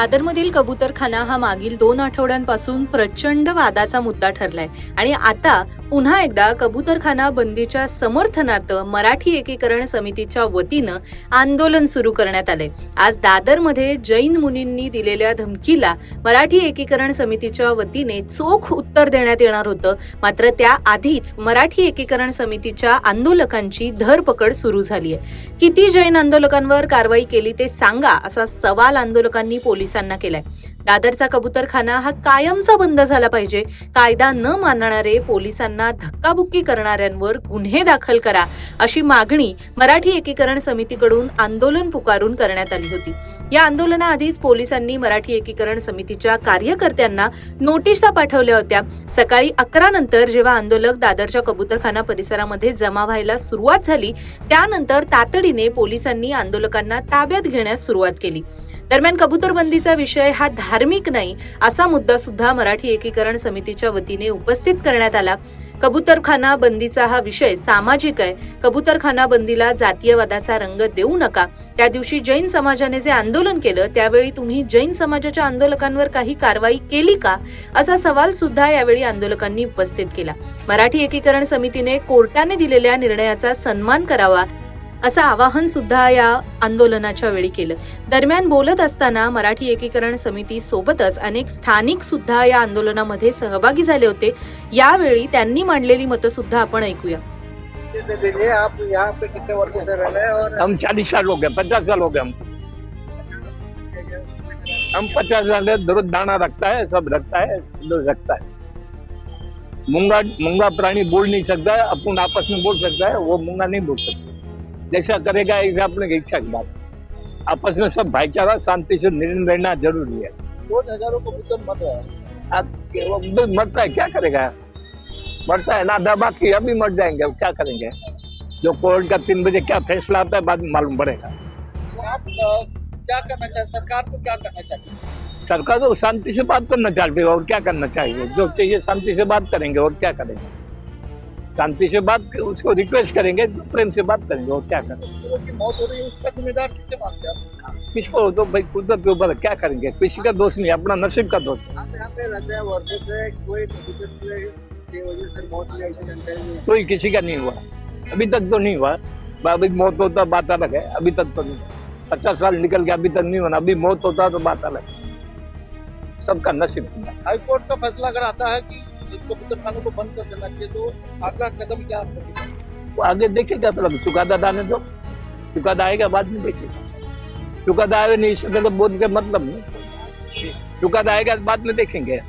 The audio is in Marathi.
दादरमधील कबूतरखाना हा मागील दोन आठवड्यांपासून प्रचंड वादाचा मुद्दा ठरलाय. आणि आता पुन्हा एकदा कबूतरखाना बंदीच्या समर्थनार्थ मराठी एकीकरण समितीच्या वतीनं आंदोलन सुरू करण्यात आलंय. आज दादरमध्ये जैन मुनींनी दिलेल्या धमकीला मराठी एकीकरण समितीच्या वतीने चोख उत्तर देण्यात येणार होतं. मात्र त्याआधीच मराठी एकीकरण समितीच्या आंदोलकांची धरपकड सुरू झाली आहे किती जैन आंदोलकांवर कारवाई केली ते सांगा असा सवाल आंदोलकांनी पोलिसांना केलाय. दादरचा कबूतरखाना हा कायमचा बंद झाला पाहिजे. कायदा न मानणारे पोलिसांना धक्काबुक्की करणाऱ्यांवर गुन्हे दाखल करा अशी मागणी मराठी एकीकरण समितीकडून आंदोलन पुकारून करण्यात आली होती. या आंदोलनाआधीच पोलिसांनी मराठी एकीकरण समितीच्या कार्यकर्त्यांना नोटिसा पाठवल्या होत्या. सकाळी अकरा नंतर जेव्हा आंदोलक दादरच्या कबूतरखाना परिसरामध्ये जमा व्हायला सुरुवात झाली त्यानंतर तातडीने पोलिसांनी आंदोलकांना ताब्यात घेण्यास सुरुवात केली. दरम्यान कबूतरबंदीचा विषय हा धार्मिक नाही असा मुद्दा सुद्धा मराठी एकीकरण समितीच्या वतीने उपस्थित करण्यात आला. कबूतरखाना बंदीचा हा विषय सामाजिक आहे. कबूतरखाना बंदीला जातीयवादाचा रंग देऊ नका. त्या दिवशी जैन समाजाने जे आंदोलन केलं त्यावेळी तुम्ही जैन समाजाच्या आंदोलकांवर काही कारवाई केली का? असा सवाल सुद्धा यावेळी आंदोलकांनी उपस्थित केला. मराठी एकीकरण समितीने कोर्टाने दिलेल्या निर्णयाचा सन्मान करावा असं आवाहन सुद्धा या आंदोलनाच्या वेळी केलं. दरम्यान बोलत असताना मराठी एकीकरण समिती सोबतच अनेक स्थानिक सुद्धा या आंदोलनामध्ये सहभागी झाले होते. यावेळी त्यांनी मांडलेली मतं सुद्धा आपण ऐकूया. दे आप यहाँ पे कितने से रह रहे हैं और हम चालीस साल हो गए पचास साल हो गए हम। हम पचास साल से रोज दाना रखता है सब रखता है दूध रखता है। मुंगा मुंगा प्राणी बोल नहीं सकता है अपन आपस में बोल सकता है वो मुंगा नहीं बोल सकता। जैसा करेगा ऐसा अपने इच्छा की बात। आपस में सब भाईचारा शांति से निर्णय रहना ज़रूरी है। रोज हज़ारों मर रहे हैं। भी मरता है क्या करेगा? मरता है ना दबा के अभी मर जाएँगे अब क्या करेंगे? जो कोर्ट का तीन बजे क्या फैसला आता है बाद में मालूम पड़ेगा। तो आप क्या करना चाहिए सरकार को क्या करना चाहिए? सरकार को शांति से बात करना चाहती है और क्या करना चाहिए? जो चाहिए शांति से बात करेंगे और क्या करेंगे? शांति से बात उसको रिक्वेस्ट करेंगे प्रेम से बात करेंगे और क्या करेंगे मौत हो रही है उसका जिम्मेदार किसे मानते हैं? किसको? तो भाई कुदरत के ऊपर क्या करेंगे? किसी का दोष नहीं अपना नसीब का दोष। से कोई की किसी का नहीं हुआ। अभी तक तो नहीं हुआ। अभी मौत होता बात अलग है अभी तक तो नहीं पचास साल निकल गया अभी तक नहीं होना अभी मौत होता तो बात अलग है। सबका नसीब। होता है। हाई कोर्ट का फैसला अगर आता है कि इस कबूतर खानों को बंद कर देना चाहिए तो अगला कदम क्या वो आगे देखेगा मतलब चुकादा डालने दो। चुकादा आएगा बाद में देखेगा। चुकादा आए नहीं तो बोध के मतलब नहीं। चुकादा आएगा बाद में देखेंगे।